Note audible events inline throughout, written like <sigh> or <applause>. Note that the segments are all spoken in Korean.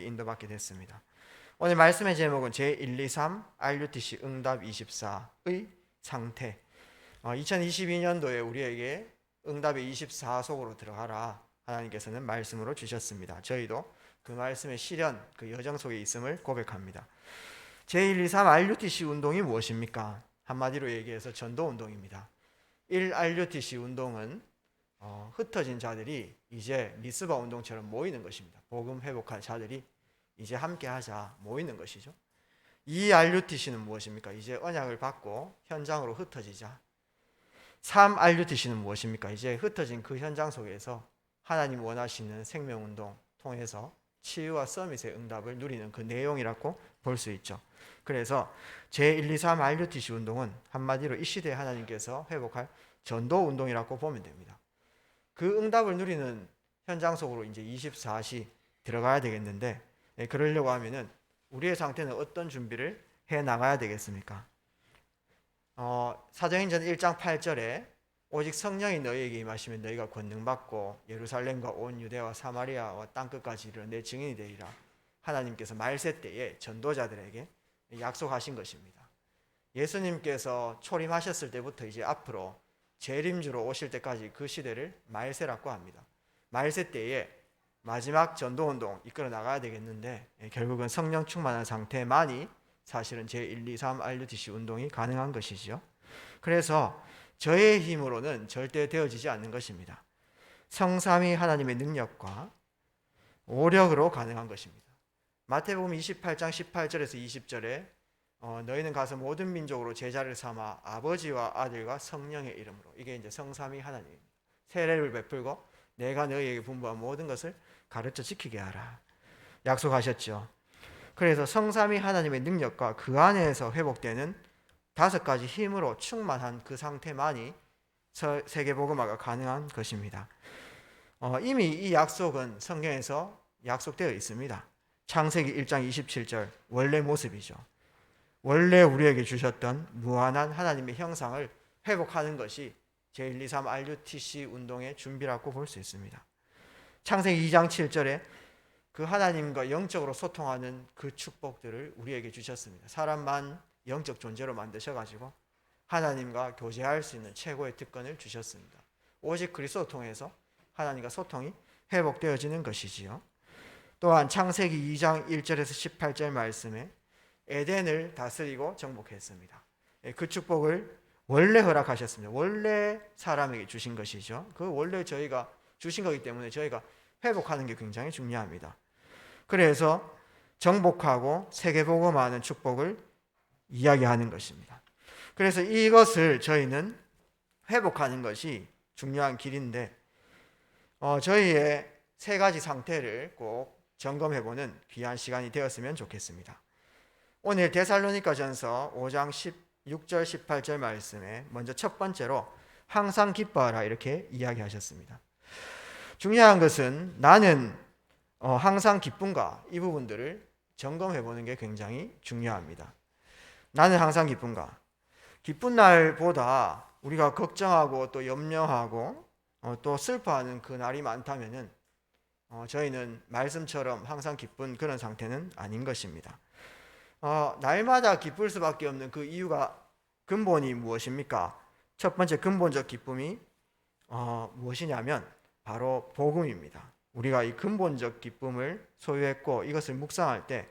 하나님께 인도받게 됐습니다. 오늘 말씀의 제목은 제123 RUTC 응답 24의 상태. 어, 2022년도에 우리에게 응답의 24 속으로 들어가라 하나님께서는 말씀으로 주셨습니다. 저희도 그 말씀의 실현, 그 여정 속에 있음을 고백합니다. 제123 RUTC 운동이 무엇입니까? 한마디로 얘기해서 전도 운동입니다. 1 RUTC 운동은 어, 흩어진 자들이 이제 미스바 운동처럼 모이는 것입니다. 복음 회복할 자들이 이제 함께 하자 모이는 것이죠. 이 RUTC는 무엇입니까? 이제 언약을 받고 현장으로 흩어지자. 3 RUTC는 무엇입니까? 이제 흩어진 그 현장 속에서 하나님 원하시는 생명 운동 통해서 치유와 서밋의 응답을 누리는 그 내용이라고 볼 수 있죠. 그래서 제123 RUTC 운동은 한마디로 이 시대에 하나님께서 회복할 전도 운동이라고 보면 됩니다. 그 응답을 누리는 현장 속으로 이제 24시 들어가야 되겠는데 예, 그러려고 하면은 우리의 상태는 어떤 준비를 해 나가야 되겠습니까? 어, 사도행전 1장 8절에 오직 성령이 너희에게 임하시면 너희가 권능 받고 예루살렘과 온 유대와 사마리아와 땅 끝까지 이르러 내 증인이 되리라. 하나님께서 말세 때에 전도자들에게 약속하신 것입니다. 예수님께서 초림하셨을 때부터 이제 앞으로 재림주로 오실 때까지 그 시대를 말세라고 합니다. 말세 때에 마지막 전도 운동 이끌어 나가야 되겠는데 예, 결국은 성령 충만한 상태만이 사실은 제 1, 2, 3 RUTC 운동이 가능한 것이죠. 그래서 저의 힘으로는 절대 되어지지 않는 것입니다. 성삼위 하나님의 능력과 오력으로 가능한 것입니다. 마태복음 28장 18절에서 20절에 어, 너희는 가서 모든 민족으로 제자를 삼아 아버지와 아들과 성령의 이름으로 이게 이제 성삼위 하나님입니다. 세례를 베풀고 내가 너희에게 분부한 모든 것을 가르쳐 지키게 하라. 약속하셨죠. 그래서 성삼위 하나님의 능력과 그 안에서 회복되는 다섯 가지 힘으로 충만한 그 상태만이 서- 세계복음화가 가능한 것입니다. 어, 이미 이 약속은 성경에서 약속되어 있습니다. 창세기 1장 27절 원래 모습이죠. 원래 우리에게 주셨던 무한한 하나님의 형상을 회복하는 것이 제1, 2, 3 RUTC 운동의 준비라고 볼 수 있습니다. 창세기 2장 7절에 그 하나님과 영적으로 소통하는 그 축복들을 우리에게 주셨습니다. 사람만 영적 존재로 만드셔 가지고 하나님과 교제할 수 있는 최고의 특권을 주셨습니다. 오직 그리스도 통해서 하나님과 소통이 회복되어지는 것이지요. 또한 창세기 2장 1절에서 18절 말씀에 에덴을 다스리고 정복했습니다. 예, 그 축복을 원래 허락하셨습니다. 원래 사람에게 주신 것이죠. 그 원래 저희가 주신 거기 때문에 저희가 회복하는 게 굉장히 중요합니다. 그래서 정복하고 세계복음하는 축복을 이야기하는 것입니다. 그래서 이것을 저희는 회복하는 것이 중요한 길인데 어, 저희의 세 가지 상태를 꼭 점검해보는 귀한 시간이 되었으면 좋겠습니다. 오늘 데살로니가전서 5장 16절 18절 말씀에 먼저 첫 번째로 항상 기뻐하라 이렇게 이야기하셨습니다. 중요한 것은 나는 어, 항상 기쁜가 이 부분들을 점검해 보는 게 굉장히 중요합니다. 나는 항상 기쁜가? 기쁜 날보다 우리가 걱정하고 또 염려하고 어, 또 슬퍼하는 그 날이 많다면은 어, 저희는 말씀처럼 항상 기쁜 그런 상태는 아닌 것입니다. 어, 날마다 기쁠 수밖에 없는 그 이유가 근본이 무엇입니까? 첫 번째 근본적 기쁨이 어, 무엇이냐면 바로 복음입니다. 우리가 이 근본적 기쁨을 소유했고 이것을 묵상할 때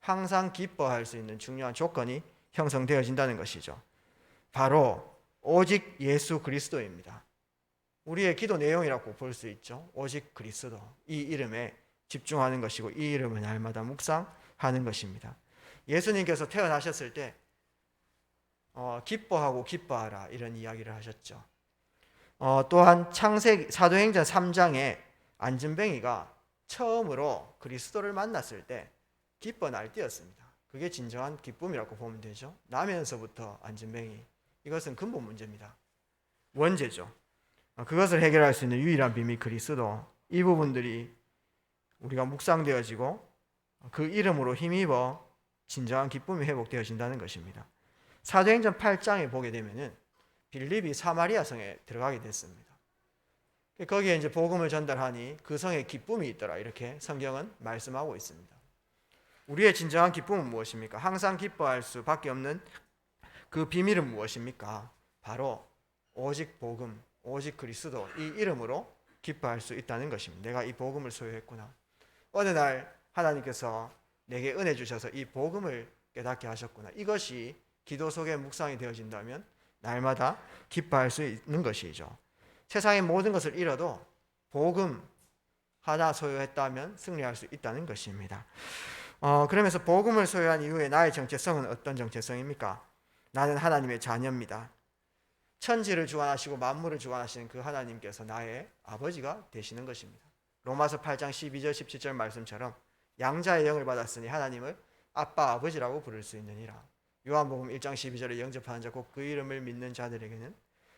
항상 기뻐할 수 있는 중요한 조건이 형성되어진다는 것이죠. 바로 오직 예수 그리스도입니다. 우리의 기도 내용이라고 볼 수 있죠. 오직 그리스도 이 이름에 집중하는 것이고 이 이름을 날마다 묵상하는 것입니다. 예수님께서 태어나셨을 때 어, 기뻐하고 기뻐하라 이런 이야기를 하셨죠. 어, 또한 창세기 사도행전 3장에 안진뱅이가 처음으로 그리스도를 만났을 때 기뻐 날뛰었습니다. 그게 진정한 기쁨이라고 보면 되죠. 나면서부터 안진뱅이 이것은 근본 문제입니다. 원죄죠. 어, 그것을 해결할 수 있는 유일한 비밀 그리스도 이 부분들이 우리가 묵상되어지고 그 이름으로 힘입어 진정한 기쁨이 회복되어진다는 것입니다. 사도행전 8장에 보게 되면은 빌립이 사마리아 성에 들어가게 됐습니다. 거기에 이제 복음을 전달하니 그 성에 기쁨이 있더라 이렇게 성경은 말씀하고 있습니다. 우리의 진정한 기쁨은 무엇입니까? 항상 기뻐할 수밖에 없는 그 비밀은 무엇입니까? 바로 오직 복음, 오직 그리스도 이 이름으로 기뻐할 수 있다는 것입니다. 내가 이 복음을 소유했구나. 어느 날 하나님께서 내게 은혜 주셔서 이 복음을 깨닫게 하셨구나. 이것이 기도 속에 묵상이 되어진다면 날마다 기뻐할 수 있는 것이죠. 세상의 모든 것을 잃어도 복음 하나 소유했다면 승리할 수 있다는 것입니다. 어, 그러면서 복음을 소유한 이후에 나의 정체성은 어떤 정체성입니까? 나는 하나님의 자녀입니다. 천지를 주관하시고 만물을 주관하시는 그 하나님께서 나의 아버지가 되시는 것입니다. 로마서 8장 12절 17절 말씀처럼 양자의 영을 받았으니 하나님을 아빠 아버지라고 부를 수 있느니라. 요한복음 1장 12절에 영접하는 자 곧 그 이름을 믿는 자들에게는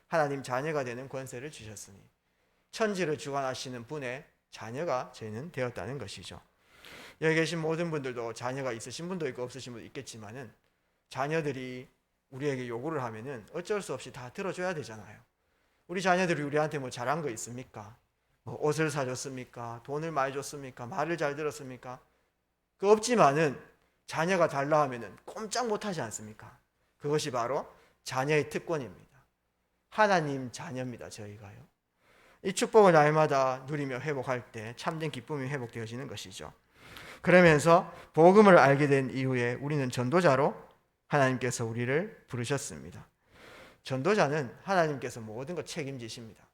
하나님 자녀가 되는 권세를 주셨으니 천지를 주관하시는 분의 자녀가 저희는 되었다는 것이죠. 여기 계신 모든 분들도 자녀가 있으신 분도 있고 없으신 분도 있겠지만은 자녀들이 우리에게 요구를 하면은 어쩔 수 없이 다 들어줘야 되잖아요. 우리 자녀들이 우리한테 뭐 잘한 거 있습니까? 뭐 옷을 사줬습니까? 돈을 많이 줬습니까? 말을 잘 들었습니까? 그 없지만은 자녀가 달라 하면은 꼼짝 못 하지 않습니까? 그것이 바로 자녀의 특권입니다. 하나님 자녀입니다. 저희가요. 이 축복을 날마다 누리며 회복할 때 참된 기쁨이 회복되어지는 것이죠. 그러면서 복음을 알게 된 이후에 우리는 전도자로 하나님께서 우리를 부르셨습니다. 전도자는 하나님께서 모든 걸 책임지십니다.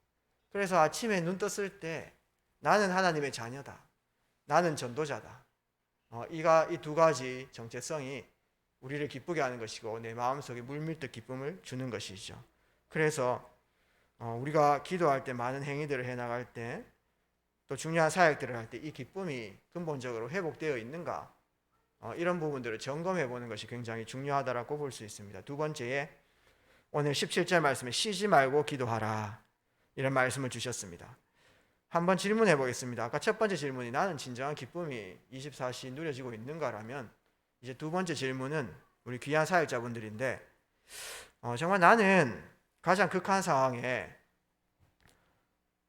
그래서 아침에 눈 떴을 때 나는 하나님의 자녀다. 나는 전도자다. 어, 이가 이 두 가지 정체성이 우리를 기쁘게 하는 것이고 내 마음속에 물밀듯 기쁨을 주는 것이죠. 그래서 어, 우리가 기도할 때 많은 행위들을 해 나갈 때 또 중요한 사역들을 할 때 이 기쁨이 근본적으로 회복되어 있는가 어, 이런 부분들을 점검해 보는 것이 굉장히 중요하다라고 볼 수 있습니다. 두 번째에 오늘 17절 말씀에 쉬지 말고 기도하라 이런 말씀을 주셨습니다. 한번 질문해 보겠습니다. 아까 첫 번째 질문이 나는 진정한 기쁨이 24시 누려지고 있는가라면 이제 두 번째 질문은 우리 귀한 사역자분들인데 어, 정말 나는 가장 극한 상황에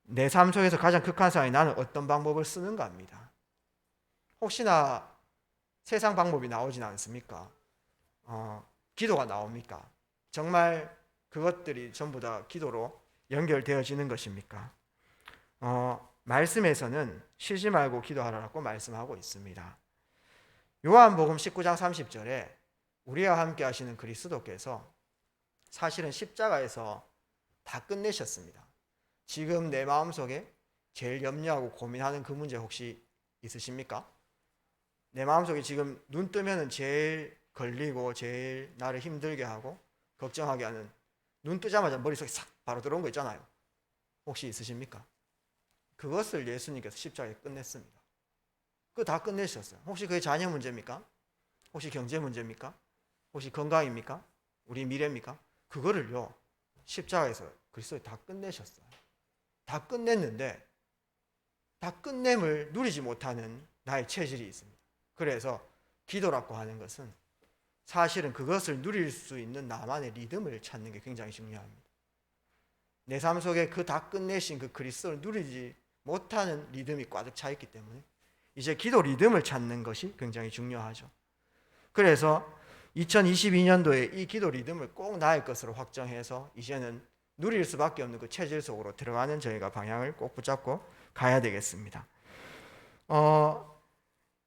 내 삶 속에서 가장 극한 상황에 나는 어떤 방법을 쓰는가 합니다. 혹시나 세상 방법이 나오진 않습니까? 어, 기도가 나옵니까? 정말 그것들이 전부 다 기도로 연결되어지는 것입니까? 어, 말씀에서는 쉬지 말고 기도하라고 말씀하고 있습니다. 요한복음 19장 30절에 우리와 함께 하시는 그리스도께서 사실은 십자가에서 다 끝내셨습니다. 지금 내 마음속에 제일 염려하고 고민하는 그 문제 혹시 있으십니까? 내 마음속에 지금 눈 뜨면은 제일 걸리고 제일 나를 힘들게 하고 걱정하게 하는 눈 뜨자마자 머릿속에 싹 바로 들어온 거 있잖아요. 혹시 있으십니까? 그것을 예수님께서 십자가에 끝냈습니다. 그거 다 끝내셨어요. 혹시 그게 자녀 문제입니까? 혹시 경제 문제입니까? 혹시 건강입니까? 우리 미래입니까? 그거를요 십자가에서 그리스도에 다 끝내셨어요. 다 끝냈는데 다 끝냄을 누리지 못하는 나의 체질이 있습니다. 그래서 기도라고 하는 것은 사실은 그것을 누릴 수 있는 나만의 리듬을 찾는 게 굉장히 중요합니다. 내 삶 속에 그 다 끝내신 그 그리스도를 누리지 못하는 리듬이 꽉 차 있기 때문에 이제 기도 리듬을 찾는 것이 굉장히 중요하죠. 그래서 2022년도에 이 기도 리듬을 꼭 나의 것으로 확정해서 이제는 누릴 수밖에 없는 그 체질 속으로 들어가는 저희가 방향을 꼭 붙잡고 가야 되겠습니다. 어,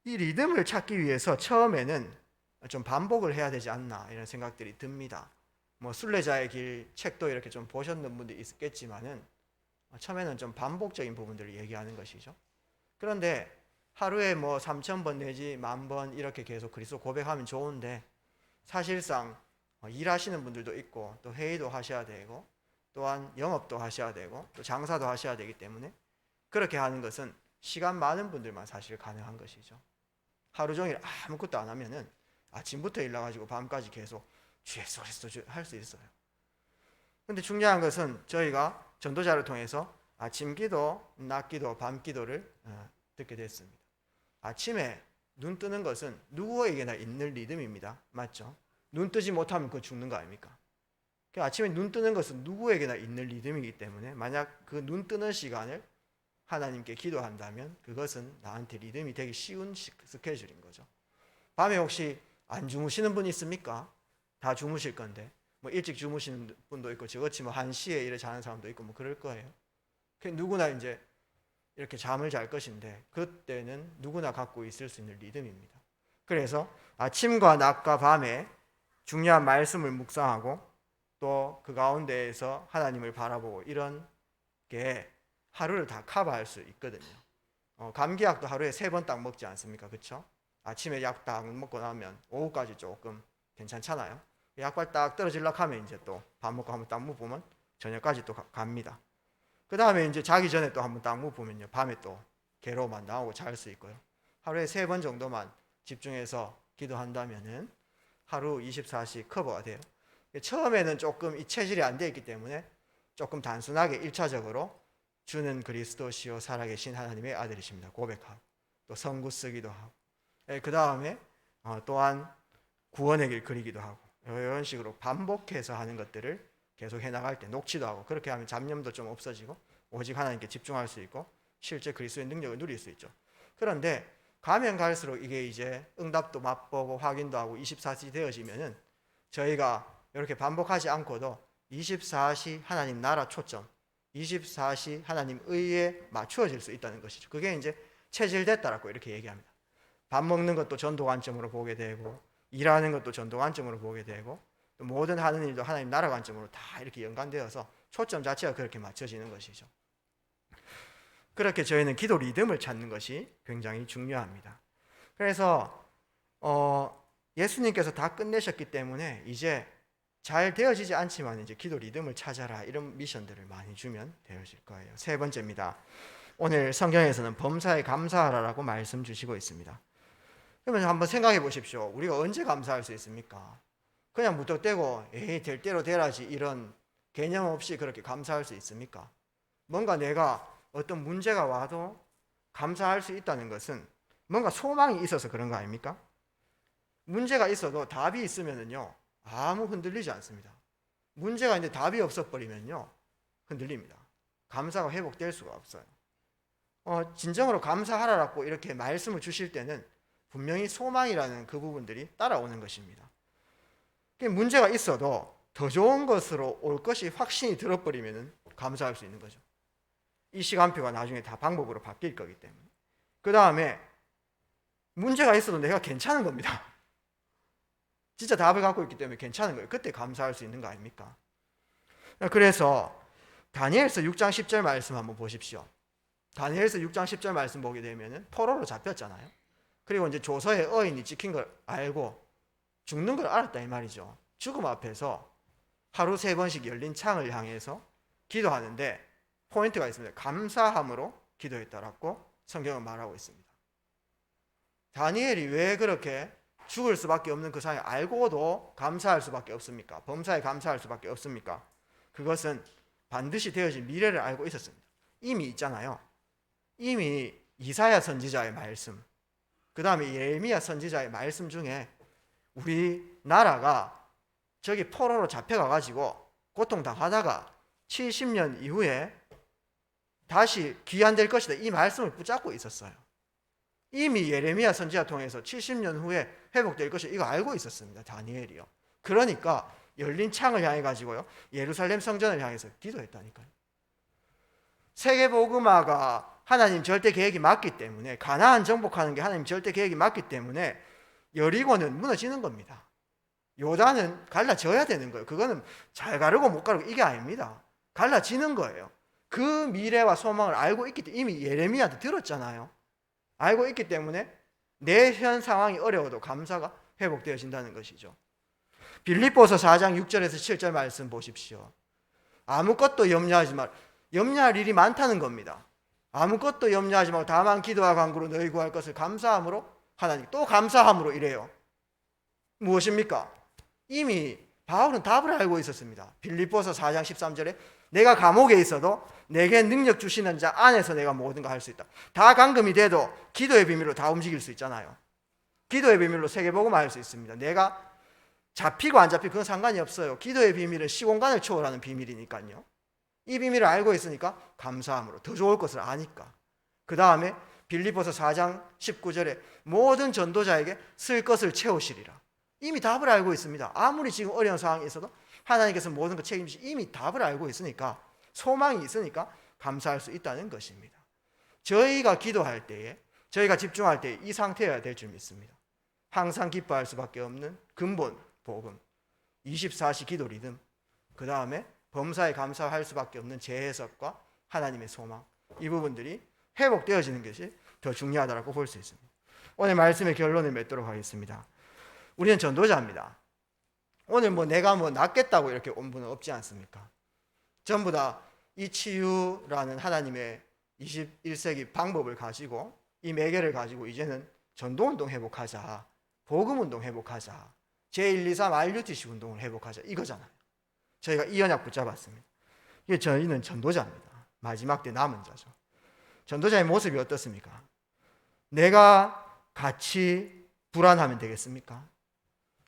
이 리듬을 찾기 위해서 처음에는 좀 반복을 해야 되지 않나 이런 생각들이 듭니다. 뭐 순례자의 길 책도 이렇게 좀 보셨는 분들이 있겠지만은 처음에는 좀 반복적인 부분들을 얘기하는 것이죠. 그런데 하루에 뭐 3천 번 내지 만 번 이렇게 계속 그리스도 고백하면 좋은데 사실상 어, 일하시는 분들도 있고 또 회의도 하셔야 되고 또한 영업도 하셔야 되고 또 장사도 하셔야 되기 때문에 그렇게 하는 것은 시간 많은 분들만 사실 가능한 것이죠. 하루 종일 아무것도 안 하면은 아침부터 일 나 가지고 밤까지 계속 주의 소리도 할 수 있어요. 근데 중요한 것은 저희가 전도자를 통해서 아침 기도, 낮 기도, 밤 기도를 어, 듣게 됐습니다. 아침에 눈 뜨는 것은 누구에게나 있는 리듬입니다. 맞죠? 눈 뜨지 못하면 그 죽는 거 아닙니까? 그 아침에 눈 뜨는 것은 누구에게나 있는 리듬이기 때문에 만약 그 눈 뜨는 시간을 하나님께 기도한다면 그것은 나한테 리듬이 되기 쉬운 스케줄인 거죠. 밤에 혹시 안 주무시는 분 있습니까? 다 주무실 건데 뭐 일찍 주무시는 분도 있고 저같이 뭐 1시에 이래 자는 사람도 있고 뭐 그럴 거예요. 그 누구나 이제 이렇게 잠을 잘 것인데 그때는 누구나 갖고 있을 수 있는 리듬입니다. 그래서 아침과 낮과 밤에 중요한 말씀을 묵상하고 또 그 가운데에서 하나님을 바라보고 이런 게 하루를 다 커버할 수 있거든요. 어, 감기약도 하루에 세 번 딱 먹지 않습니까? 그렇죠? 아침에 약 딱 먹고 나면 오후까지 조금 괜찮잖아요. 약발 딱 떨어질라 하면 이제 또 밥 먹고 한번 딱 묵으면 저녁까지 또 가- 갑니다. 그 다음에 이제 자기 전에 또 한번 딱 묵으면요 밤에 또 괴로움만 나오고 잘 수 있고요. 하루에 세 번 정도만 집중해서 기도한다면은 하루 24시 커버가 돼요. 처음에는 조금 이 체질이 안 돼 있기 때문에 조금 단순하게 1차적으로 주는 그리스도시요 살아계신 하나님의 아들이십니다. 고백하고 또 성구 쓰기도 하고 그 다음에 또한 구원의 길 그리기도 하고 이런 식으로 반복해서 하는 것들을 계속 해 나갈 때 녹취도 하고 그렇게 하면 잡념도 좀 없어지고 오직 하나님께 집중할 수 있고 실제 그리스도의 능력을 누릴 수 있죠. 그런데 가면 갈수록 이게 이제 응답도 맛보고 확인도 하고 24시 되어지면은 저희가 이렇게 반복하지 않고도 24시 하나님 나라 초점, 24시 하나님 의에 맞추어질 수 있다는 것이죠. 그게 이제 체질됐다라고 이렇게 얘기합니다. 밥 먹는 것도 전도 관점으로 보게 되고 일하는 것도 전도 관점으로 보게 되고 또 모든 하는 일도 하나님 나라 관점으로 다 이렇게 연관되어서 초점 자체가 그렇게 맞춰지는 것이죠. 그렇게 저희는 기도 리듬을 찾는 것이 굉장히 중요합니다. 그래서 어, 예수님께서 다 끝내셨기 때문에 이제 잘 되어지지 않지만 이제 기도 리듬을 찾아라 이런 미션들을 많이 주면 되어질 거예요. 세 번째입니다. 오늘 성경에서는 범사에 감사하라라고 말씀 주시고 있습니다. 그러면 한번 생각해 보십시오. 우리가 언제 감사할 수 있습니까? 그냥 무턱대고 에이 될 대로 되라지 이런 개념 없이 그렇게 감사할 수 있습니까? 뭔가 내가 어떤 문제가 와도 감사할 수 있다는 것은 뭔가 소망이 있어서 그런 거 아닙니까? 문제가 있어도 답이 있으면은요 아무 흔들리지 않습니다. 문제가 있는데 답이 없어 버리면요 흔들립니다. 감사가 회복될 수가 없어요. 어, 진정으로 감사하라라고 이렇게 말씀을 주실 때는 분명히 소망이라는 그 부분들이 따라오는 것입니다. 문제가 있어도 더 좋은 것으로 올 것이 확신이 들어버리면 감사할 수 있는 거죠. 이 시간표가 나중에 다 방법으로 바뀔 거기 때문에. 그 다음에 문제가 있어도 내가 괜찮은 겁니다. <laughs> 진짜 답을 갖고 있기 때문에 괜찮은 거예요. 그때 감사할 수 있는 거 아닙니까? 그래서 다니엘서 6장 10절 말씀 한번 보십시오. 다니엘서 6장 10절 말씀 보게 되면은 포로로 잡혔잖아요. 그리고 이제 조서의 어인이 찍힌 걸 알고 죽는 걸 알았다 이 말이죠. 죽음 앞에서 하루 세 번씩 열린 창을 향해서 기도하는데 포인트가 있습니다. 감사함으로 기도했다라고 성경은 말하고 있습니다. 다니엘이 왜 그렇게 죽을 수밖에 없는 그 상황을 알고도 감사할 수밖에 없습니까? 범사에 감사할 수밖에 없습니까? 그것은 반드시 되어진 미래를 알고 있었습니다. 이미 있잖아요. 이미 이사야 선지자의 말씀, 그 다음에 예레미야 선지자의 말씀 중에 우리 나라가 저기 포로로 잡혀가가지고 고통당하다가 70년 이후에 다시 귀환될 것이다. 이 말씀을 붙잡고 있었어요. 이미 예레미야 선지자 통해서 70년 후에 회복될 것을 이거 알고 있었습니다. 다니엘이요. 그러니까 열린 창을 향해 가지고요. 예루살렘 성전을 향해서 기도했다니까요. 세계 복음화가 하나님 절대 계획이 맞기 때문에 가나안 정복하는 게 하나님 절대 계획이 맞기 때문에 여리고는 무너지는 겁니다. 요단은 갈라져야 되는 거예요. 그거는 잘 가르고 못 가르고 이게 아닙니다. 갈라지는 거예요. 그 미래와 소망을 알고 있기 때문에 이미 예레미야도 들었잖아요. 알고 있기 때문에 내 현 상황이 어려워도 감사가 회복되어진다는 것이죠. 빌립보서 4장 6절에서 7절 말씀 보십시오. 아무것도 염려하지 말. 염려할 일이 많다는 겁니다. 아무것도 염려하지 말고 다만 기도와 간구로 너희 구할 것을 감사함으로 하나님 또 감사함으로 이래요. 무엇입니까? 이미 바울은 답을 알고 있었습니다. 빌립보서 4장 13절에 내가 감옥에 있어도 내게 능력 주시는 자 안에서 내가 모든 걸 할 수 있다. 다 감금이 돼도 기도의 비밀로 다 움직일 수 있잖아요. 기도의 비밀로 세계복음을 할수 있습니다. 내가 잡히고 안 잡히고 그건 상관이 없어요. 기도의 비밀은 시공간을 초월하는 비밀이니까요. 이 비밀을 알고 있으니까 감사함으로 더 좋을 것을 아니까. 그 다음에 빌립보서 4장 19절에 모든 전도자에게 쓸 것을 채우시리라. 이미 답을 알고 있습니다. 아무리 지금 어려운 상황이 있어도 하나님께서 모든 것 책임지시 이미 답을 알고 있으니까 소망이 있으니까 감사할 수 있다는 것입니다. 저희가 기도할 때에 저희가 집중할 때 이 상태여야 될 줄 믿습니다. 항상 기뻐할 수밖에 없는 근본 복음, 24시 기도 리듬, 그 다음에 범사에 감사할 수밖에 없는 재해석과 하나님의 소망 이 부분들이 회복되어지는 것이 더 중요하다고 볼 수 있습니다. 오늘 말씀의 결론을 맺도록 하겠습니다. 우리는 전도자입니다. 오늘 뭐 내가 뭐 낫겠다고 이렇게 온 분은 없지 않습니까? 전부 다 이 치유라는 하나님의 21세기 방법을 가지고 이 매개를 가지고 이제는 전도운동 회복하자. 복음운동 회복하자. 제123 RUTC 운동을 회복하자. 이거잖아요. 저희가 이 언약 붙잡았습니다. 이게 저희는 전도자입니다. 마지막 때 남은 자죠. 전도자의 모습이 어떻습니까? 내가 같이 불안하면 되겠습니까?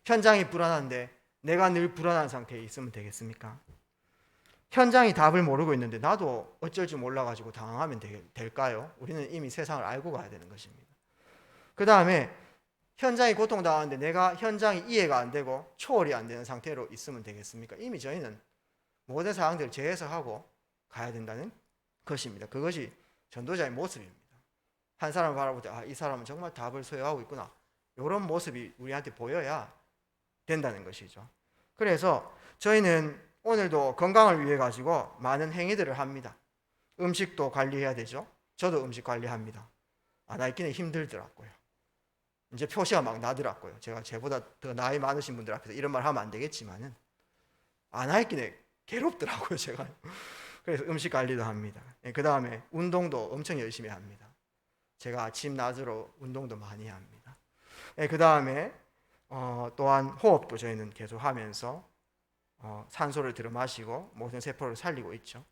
현장이 불안한데 내가 늘 불안한 상태에 있으면 되겠습니까? 현장이 답을 모르고 있는데 나도 어쩔 줄 몰라가지고 당황하면 되, 될까요? 우리는 이미 세상을 알고 가야 되는 것입니다. 그 다음에 현장이 고통당하는데 내가 현장이 이해가 안 되고 초월이 안 되는 상태로 있으면 되겠습니까? 이미 저희는 모든 상황들을 재해석하고 가야 된다는 것입니다. 그것이 전도자의 모습입니다. 한 사람을 바라볼 때, 아, 이 사람은 정말 답을 소유하고 있구나. 이런 모습이 우리한테 보여야 된다는 것이죠. 그래서 저희는 오늘도 건강을 위해 가지고 많은 행위들을 합니다. 음식도 관리해야 되죠. 저도 음식 관리합니다. 안 하기는 힘들더라고요. 이제 표시가 막 나더라고요. 제가 제보다 더 나이 많으신 분들 앞에서 이런 말 하면 안 되겠지만은 안 하기는 괴롭더라고요. <laughs> 제가. 그래서 음식 관리도 합니다. 그 다음에 운동도 엄청 열심히 합니다. 제가 아침 낮으로 운동도 많이 합니다. 그 다음에 어, 또한 호흡도 저희는 계속 하면서 어, 산소를 들어 마시고 모든 세포를 살리고 있죠.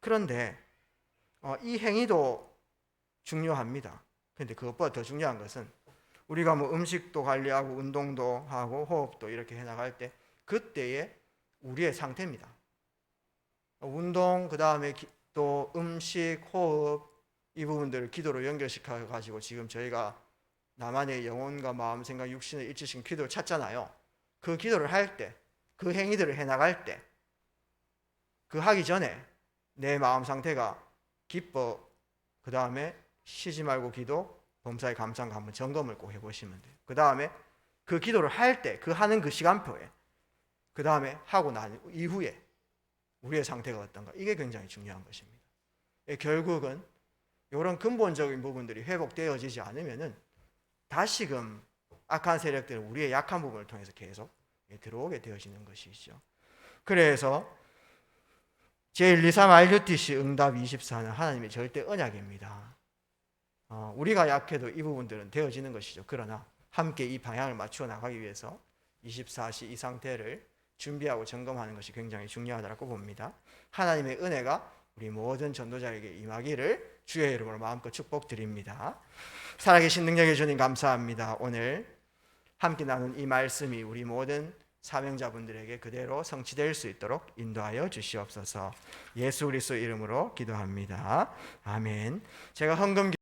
그런데 어, 이 행위도 중요합니다. 그런데 그것보다 더 중요한 것은 우리가 뭐 음식도 관리하고 운동도 하고 호흡도 이렇게 해 나갈 때 그때의 우리의 상태입니다. 운동 그 다음에 또 음식, 호흡 이 부분들을 기도로 연결시켜 가지고 지금 저희가 나만의 영혼과 마음, 생각, 육신을 일치시킨 기도를 찾잖아요. 그 기도를 할 때, 그 행위들을 해 나갈 때, 그 하기 전에 내 마음 상태가 기뻐, 그 다음에 쉬지 말고 기도, 범사의 감상과 한번 점검을 꼭 해보시면 돼요. 그 다음에 그 기도를 할 때, 그 하는 그 시간표에, 그 다음에 하고 난 이후에 우리의 상태가 어떤가, 이게 굉장히 중요한 것입니다. 예, 결국은 이런 근본적인 부분들이 회복되어지지 않으면은 다시금 악한 세력들은 우리의 약한 부분을 통해서 계속 들어오게 되어지는 것이죠. 그래서 제123 RUTC 응답 24는 하나님의 절대 언약입니다. 어, 우리가 약해도 이 부분들은 되어지는 것이죠. 그러나 함께 이 방향을 맞추어 나가기 위해서 24시 이 상태를 준비하고 점검하는 것이 굉장히 중요하다고 봅니다. 하나님의 은혜가 우리 모든 전도자에게 임하기를 주의 이름으로 마음껏 축복드립니다. 살아계신 능력의 주님 감사합니다. 오늘 함께 나눈 이 말씀이 우리 모든 사명자분들에게 그대로 성취될 수 있도록 인도하여 주시옵소서. 예수 그리스도 이름으로 기도합니다. 아멘. 제가 헌금